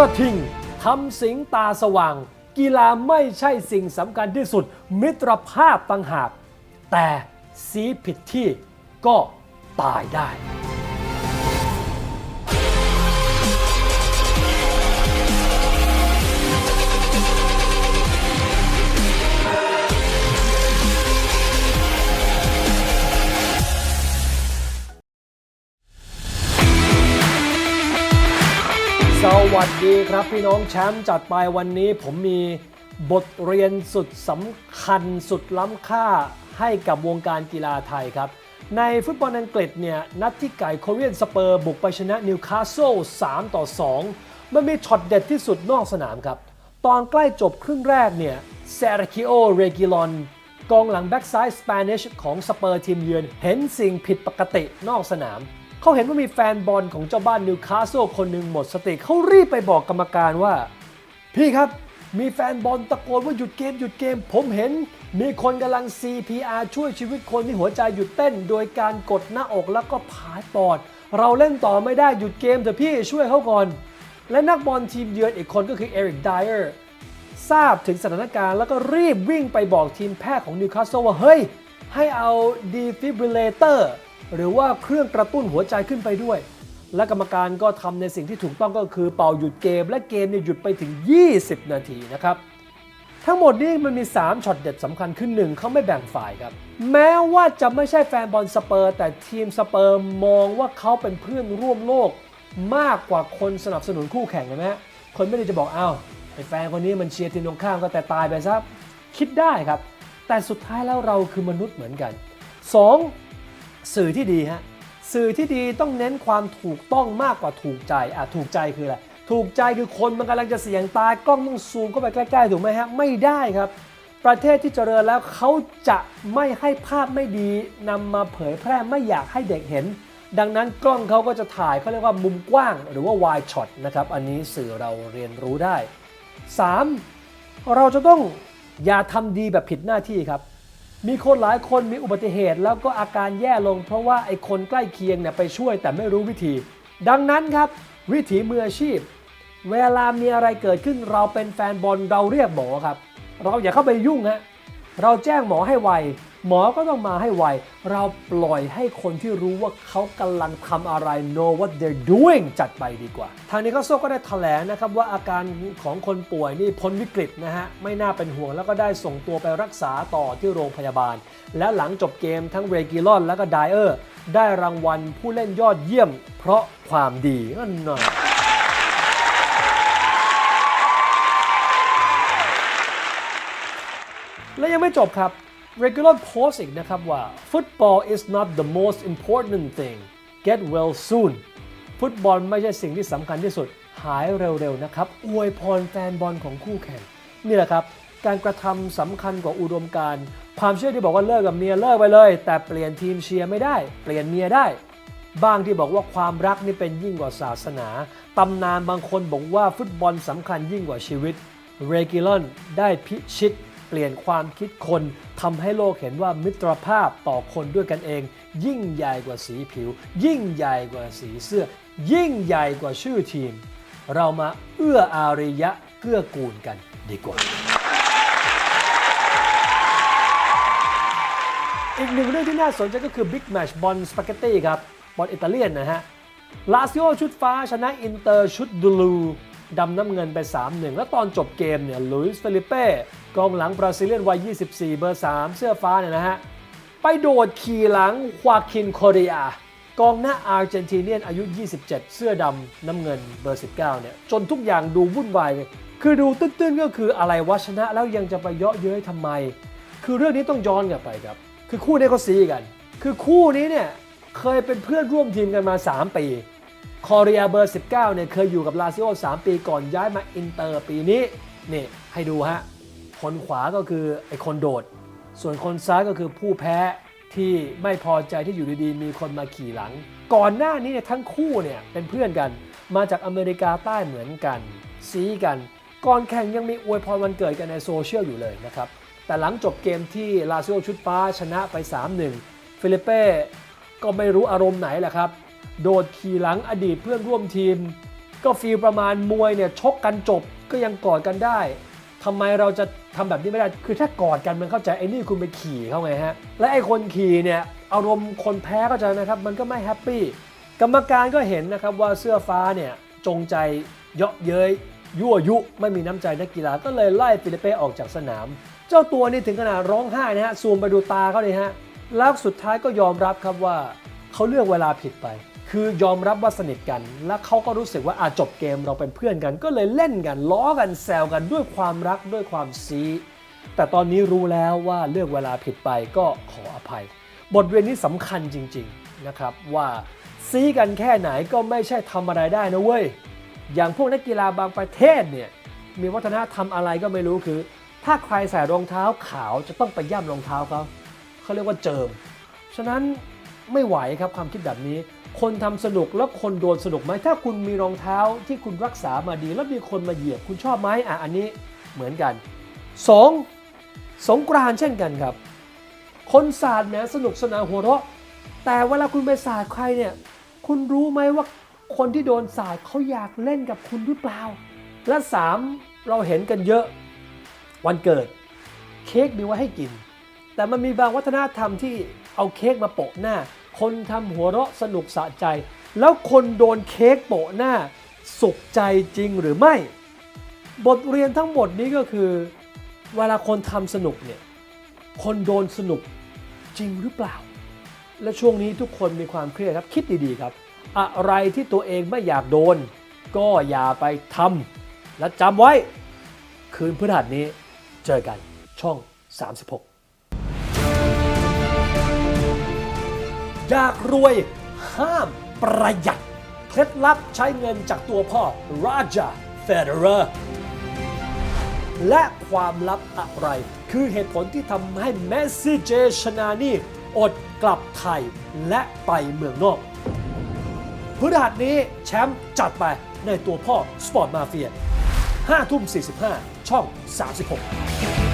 ระทิงทำสิงตาสว่าง กีฬาไม่ใช่สิ่งสำคัญที่สุด มิตรภาพต่างหาก แต่สีผิดที่ก็ตายได้ วัสดีครับพี่น้องแชมป์จัดไปวันนี้ผมมีบทเรียนสุดสำคัญสุดล้ำค่าให้กับวงการกีฬาไทยครับ ในฟุตบอลอังกฤษเนี่ย นัดที่ไก่โคเรียนสเปอร์บุกไปชนะนิวคาสเซิล3ต่อ 2 มันมีช็อตเด็ดที่สุดนอกสนามครับ ตอนใกล้จบครึ่งแรกเนี่ยเซราคิโอเรกิลอนกองหลังแบ็กซ้ายสเปนิชของสเปอร์ทีมเยือน เห็นสิ่งผิดปกตินอกสนาม เขาเห็นว่ามีแฟนบอลของเจ้าบ้านนิวคาสเซิลคนหนึ่งหมดสติเขารีบไปบอกกรรมการว่า พี่ครับมีแฟนบอลตะโกนว่าหยุดเกมหยุดเกม ผมเห็น มีคนกำลัง CPR ช่วยชีวิตคนที่หัวใจหยุดเต้น โดยการกดหน้าอกแล้วก็ผายปอด เราเล่นต่อไม่ได้หยุดเกมเถอะพี่ช่วยเขาก่อน และนักบอลทีมเยือนอีกคนก็คือเอริกไดเออร์ทราบถึงสถานการณ์แล้วก็รีบวิ่งไปบอกทีมแพทย์ของนิวคาสเซิลว่าเฮ้ย ให้เอา defibrillator หรือว่าเครื่องกระตุ้นหัวใจขึ้นไปด้วย และกรรมการก็ทำในสิ่งที่ถูกต้องก็คือเป่าหยุดเกม และเกมเนี่ยหยุดไปถึง 20 นาทีนะครับทั้งหมดนี้มันมี 3ช็อตเด็ดสำคัญขึ้นหนึ่งเขาไม่แบ่งฝ่ายครับ แม้ว่าจะไม่ใช่แฟนบอลสเปอร์ แต่ทีมสเปอร์มองว่าเขาเป็นเพื่อนร่วมโลก มากกว่าคนสนับสนุนคู่แข่งเห็นไหมฮะคนไม่ได้จะบอกอ้าวไอ้แฟนคนนี้มันเชียร์ทีมตรงข้ามก็แต่ตายไปซะคิดได้ครับ แต่สุดท้ายแล้วเราคือมนุษย์เหมือนกัน 2. สื่อที่ดีฮะสื่อที่ดีต้องเน้นความถูกต้องมากกว่าถูกใจอะถูกใจคืออะไรถูกใจคือคนมันกำลังจะเสี่ยงตายกล้องต้องซูมเข้าไปใกล้ๆถูกไหมฮะไม่ได้ครับ ประเทศที่เจริญแล้วเขาจะไม่ให้ภาพไม่ดีนำมาเผยแพร่ไม่อยากให้เด็กเห็น ดังนั้นกล้องเขาก็จะถ่ายเขาเรียกว่ามุมกว้างหรือว่า wide shot นะครับอันนี้สื่อเราเรียนรู้ได้ 3. เราจะต้องอย่าทำดีแบบผิดหน้าที่ครับ มีคนหลายคนมีอุบัติเหตุแล้วก็อาการแย่ลง เพราะว่าไอ้คนใกล้เคียงเนี่ยไปช่วยแต่ไม่รู้วิธี ดังนั้นครับ วิถีมืออาชีพ เวลามีอะไรเกิดขึ้นเราเป็นแฟนบอลเราเรียกหมอครับ เราอย่าเข้าไปยุ่งฮะเราแจ้งหมอให้ไว หมอก็ต้องมาให้ไว เราปล่อยให้คนที่รู้ว่าเขากำลังทำอะไร know what they're doing จัดไปดีกว่า ทางนี้ก็โซก็ได้แถลงนะครับว่าอาการของคนป่วยนี่พ้นวิกฤตนะฮะ ไม่น่าเป็นห่วงแล้วก็ได้ส่งตัวไปรักษาต่อที่โรงพยาบาล และหลังจบเกมทั้งเรกิลอนและก็ไดเออร์ได้รางวัลผู้เล่นยอดเยี่ยม เพราะความดีนั่นหน่อยและยังไม่จบครับ Regular Post อีกนะครับว่า Football is not the most important thing get well soon ฟุตบอลไม่ใช่สิ่งที่สำคัญที่สุด หายเร็วๆนะครับ อวยพรแฟนบอลของคู่แข่ง นี่แหละครับ การกระทำสำคัญกว่าอุดมการณ์ความเชื่อที่บอกว่าเลิกกับเมียเลิกไปเลย แต่เปลี่ยนทีมเชียร์ไม่ได้ เปลี่ยนเมียได้บ้างที่บอกว่าความรักนี่เป็นยิ่งกว่าศาสนา ตำนานบางคนบอกว่าฟุตบอลสำคัญยิ่งกว่าชีวิต เรกิลอนได้พิชิต เปลี่ยนความคิดคนทำให้โลกเห็นว่ามิตรภาพต่อคนด้วยกันเอง ยิ่งใหญ่กว่าสีผิว ยิ่งใหญ่กว่าสีเสื้อ ยิ่งใหญ่กว่าชื่อทีม เรามาเอื้ออารียะเกื้อกูลกันดีกว่า อีกหนึ่งเรื่องที่น่าสนใจก็คือ Big Match บอลสปาเกตตี้ครับบอลอิตาเลียนนะฮะลาซิโอชุดฟ้าชนะอินเตอร์ชุดดูลู ดำน้ำเงินไป 3-1 แล้วตอนจบเกมเนี่ยลุยส์เฟลิเป้กองหลังบราซิเลียนวัย 24 เบอร์ 3 เสื้อฟ้าเนี่ยนะฮะ ไปโดดขี่หลังควาคินโคเรียกองหน้าอาร์เจนติเนียนอายุ 27 เสื้อดำน้ำเงินเบอร์ 19 เนี่ย จนทุกอย่างดูวุ่นวายเลยคือดูตื้นๆก็คืออะไรวะชนะแล้วยังจะไปเยาะเย้ยทำไม คือเรื่องนี้ต้องย้อนกลับไปครับ คือคู่นี้เขาซีกัน คือคู่นี้เนี่ยเคยเป็นเพื่อนร่วมทีมกันมา 3 ปี คอเรียเบอร์ 19 เนี่ยเคยอยู่กับลาซิโอ3 ปีก่อนย้ายมาอินเตอร์ปีนี้นี่ให้ดูฮะ คนขวาก็คือไอ้คนโดด ส่วนคนซ้ายก็คือผู้แพ้ที่ไม่พอใจที่อยู่ดีๆ มีคนมาขี่หลัง ก่อนหน้านี้เนี่ยทั้งคู่เนี่ยเป็นเพื่อนกัน มาจากอเมริกาใต้เหมือนกัน ซีกัน ก่อนแข่งยังมีอวยพรวันเกิดกันในโซเชียลอยู่เลยนะครับ แต่หลังจบเกมที่ลาซิโอชุดฟ้าชนะไป 3-1 ฟิลิเป้ก็ไม่รู้อารมณ์ไหนแหละครับ โดดขี่หลังอดีตเพื่อนร่วมทีม ก็ฟีลประมาณมวยเนี่ยชกกันจบก็ยังกอดกันได้ทำไมเราจะทำแบบนี้ไม่ได้ คือถ้ากอดกันมันเข้าใจไอ้นี่คุณไปขี่เขาไงฮะ และไอ้คนขี่เนี่ยอารมณ์คนแพ้ก็จะนะครับ มันก็ไม่แฮปปี้กรรมการก็เห็นนะครับว่าเสื้อฟ้าเนี่ยจงใจเยาะเย้ยยั่วยุไม่มีน้ำใจนักกีฬาก็เลยไล่ฟิลิปเป้ออกจากสนาม เจ้าตัวนี่ถึงขนาดร้องไห้นะฮะซูมไปดูตาเขาเลยฮะแล้วสุดท้ายก็ยอมรับครับว่าเขาเลือกเวลาผิดไป คือยอมรับว่าสนิทกัน และเขาก็รู้สึกว่าอาจบเกมเราเป็นเพื่อนกัน ก็เลยเล่นกันล้อกันแซวกันด้วยความรักด้วยความซีแต่ตอนนี้รู้แล้วว่าเลือกเวลาผิดไปก็ขออภัย บทเรียนนี้สำคัญจริงๆนะครับว่าซีกันแค่ไหนก็ไม่ใช่ทำอะไรได้นะเว้ย อย่างพวกนักกีฬาบางประเทศเนี่ยมีวัฒนธรรมอะไรก็ไม่รู้คือ ถ้าใครใส่รองเท้าขาวจะต้องไปย่ำรองเท้าเขาเขาเรียกว่าเจิม ฉะนั้นไม่ไหวครับความคิดแบบนี้ คนทำสนุกแล้วคนโดนสนุกไหมถ้าคุณมีรองเท้าที่คุณรักษามาดี แล้วมีคนมาเหยียบคุณชอบไหมอะอันนี้เหมือนกัน 2. สงกรานต์เช่นกันครับ คนศาสาดแหมสนุกสนานหัวเราะ แต่เวลาคุณไปศาสาดใครเนี่ยคุณรู้ไหมว่าคนที่โดนศาสาดเขาอยากเล่นกับคุณหรือเปล่า และ 3. เราเห็นกันเยอะวันเกิด เค้กมีไว้ให้กิน แต่มันมีบางวัฒนธรรมที่เอาเค้กมาโปะหน้า คนทำหัวเราะสนุกสะใจ แล้วคนโดนเค้กโปะหน้า สุขใจจริงหรือไม่ บทเรียนทั้งหมดนี้ก็คือ เวลาคนทำสนุกเนี่ยคนโดนสนุกจริงหรือเปล่า และช่วงนี้ทุกคนมีความเครียดครับคิดดีๆครับ อะไรที่ตัวเองไม่อยากโดน ก็อย่าไปทำและจำไว้ คืนพฤหัสนี้เจอกันช่อง 36 อยากรวยห้ามประหยัด เคล็ดลับใช้เงินจากตัวพ่อราจาเฟเดอร์และความลับอะไร คือเหตุผลที่ทำให้เมสซี่เจชนานี่อดกลับไทยและไปเมืองนอกพฤหัสนี้แชมป์จัดไปในตัวพ่อสปอร์ตมาเฟีย5ทุ่ม45 ช่อง 36